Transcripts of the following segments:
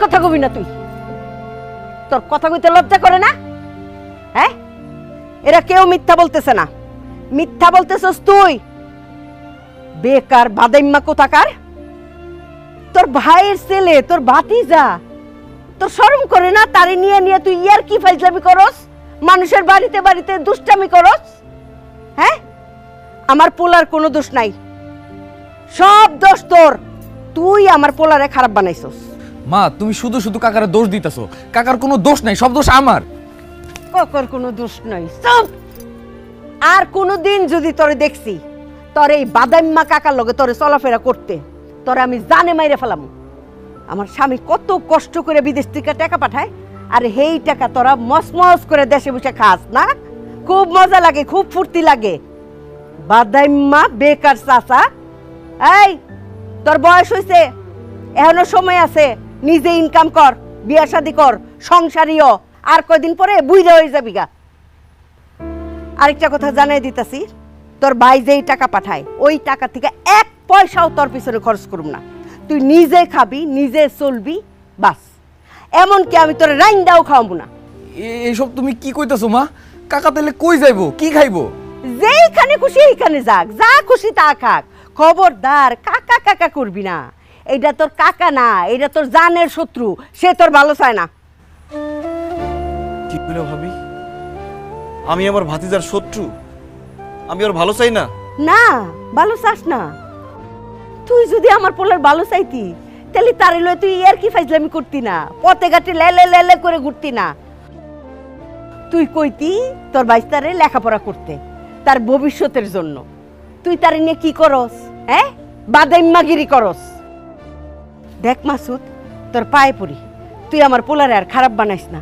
কথা কবি না তুই। তোর কথা কইতে লজ্জা করে না? হ্যাঁ? এরা কেউ মিথ্যা বলতেছে না। মিথ্যা বলতেছস তুই। বেকার বাদাইম্মা কোথাকার? তোর ভাইয়ের ছেলে, তোর ভাতিজা, তোর শরম করে না? তারে নিয়ে নিয়ে তুই ইয়ার কি ফাইজলামি করস? মানুষের বাড়িতে বাড়িতে দুষ্টামি করস? হ্যাঁ? আমার পোলার কোনো দোষ নাই। সব দোষ তোর। তুই আমার পোলারে খারাপ বানাইছস। মা, তুমি শুধু শুধু কাকার দোষ দিতেছো। কাকার কোনো দোষ নাই, সব দোষ আমার। ককর কোনো দোষ নাই সব আর কোনো দিন যদি তোরে দেখছি, তোর এই বাদাম্মা কাকার লগে তোরে চলাফেরা করতে, তোরে আমি জানে মাইরে ফেলাম। আমার স্বামী কত কষ্ট করে বিদেশ থেকে টাকা পাঠায়, আর হেই টাকা তোরা মসমস করে দেশে বসে খাস না? খুব মজা লাগে, খুব ফুর্তি লাগে। বাদাম্মা বেকার চাচা, এই, তোর বয়স হয়েছে এখনও সময় আছে নিজে ইনকাম কর বিয়া শাদি কর সংসারীয় আর কয়দিন পরে বুঝে হয়ে যাবি গা। আরেকটা কথা জানাই দিতাছি তোর ভাই যেই টাকা পাঠায় ওই টাকা থেকে এক পয়সাও তোর পিছনে খরচ করুম না। তুই নিজে খাবি নিজে চলবি বাস। এমনকি আমি তোর রাইন্দাও খাওয়াবো না। এইসব তুমি কি কইতাছো মা? কাকা তাহলে কই যাইবো? কি খাইবো? যেইখানে খুশি এইখানে যাক যা খুশি তা খাক। খবরদার কাকা কাকা করবি না। এইটা তোর কাকা না এটা তোর জানের শত্রু সে তোর ভালো চায় না। কি বলে ভাবি? আমি আমার ভাতিজার শত্রু? আমি ওর ভালো চাই না? না ভালো চাস না। তুই যদি আমার পোলার ভালো চাইতি তাহলে তারে লয়ে তুই আর কি ফাইজলামি করতি না? পথে ঘাটে লেলে লেলে করে ঘুরতি না। তুই কইতি তোর বাইস্তারে লেখাপড়া করতে তার ভবিষ্যতের জন্য। তুই তার নিয়ে কি করস হ্যাঁ? বাদাইম্মাগিরি করস। দেখ মাসুদ, তোর পায়ে পড়ি। তুই আমার পোলারে আর খারাপ বানাইস না।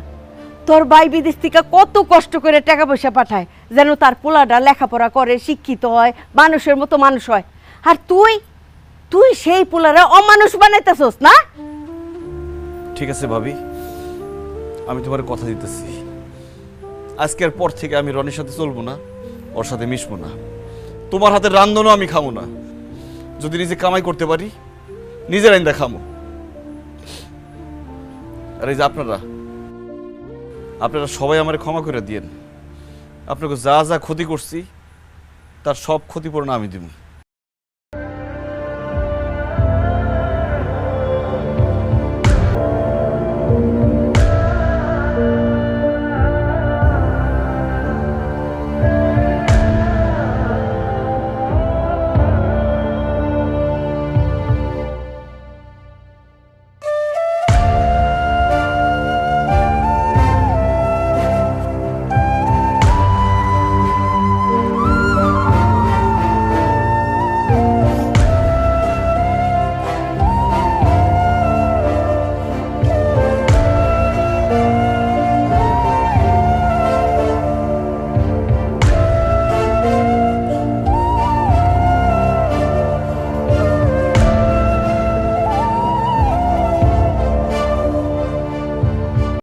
তোর ভাই বিদেশ থেকে কত কষ্ট করে টাকা পয়সা পাঠায়, যেন তার পোলাটা লেখাপড়া করে, শিক্ষিত হয়, মানুষের মতো মানুষ হয়। আর তুই তুই সেই পোলারে অমানুষ বানাইতেছস, না? ঠিক আছে ভাবি, আমি তোমার কথা দিতেছি। আজকের পর থেকে আমি রনির সাথে চলবো না, ওর সাথে মিশবো না। তোমার হাতের রান্ধনও আমি খাব না। যদি নিজে কামাই করতে পারি নিজের আইন দেখামো। আর এই যে আপনারা আপনারা সবাই আমার ক্ষমা করে দিয়েন। আপনাকে যা যা ক্ষতি করছি, তার সব ক্ষতিপূরণ আমি দিব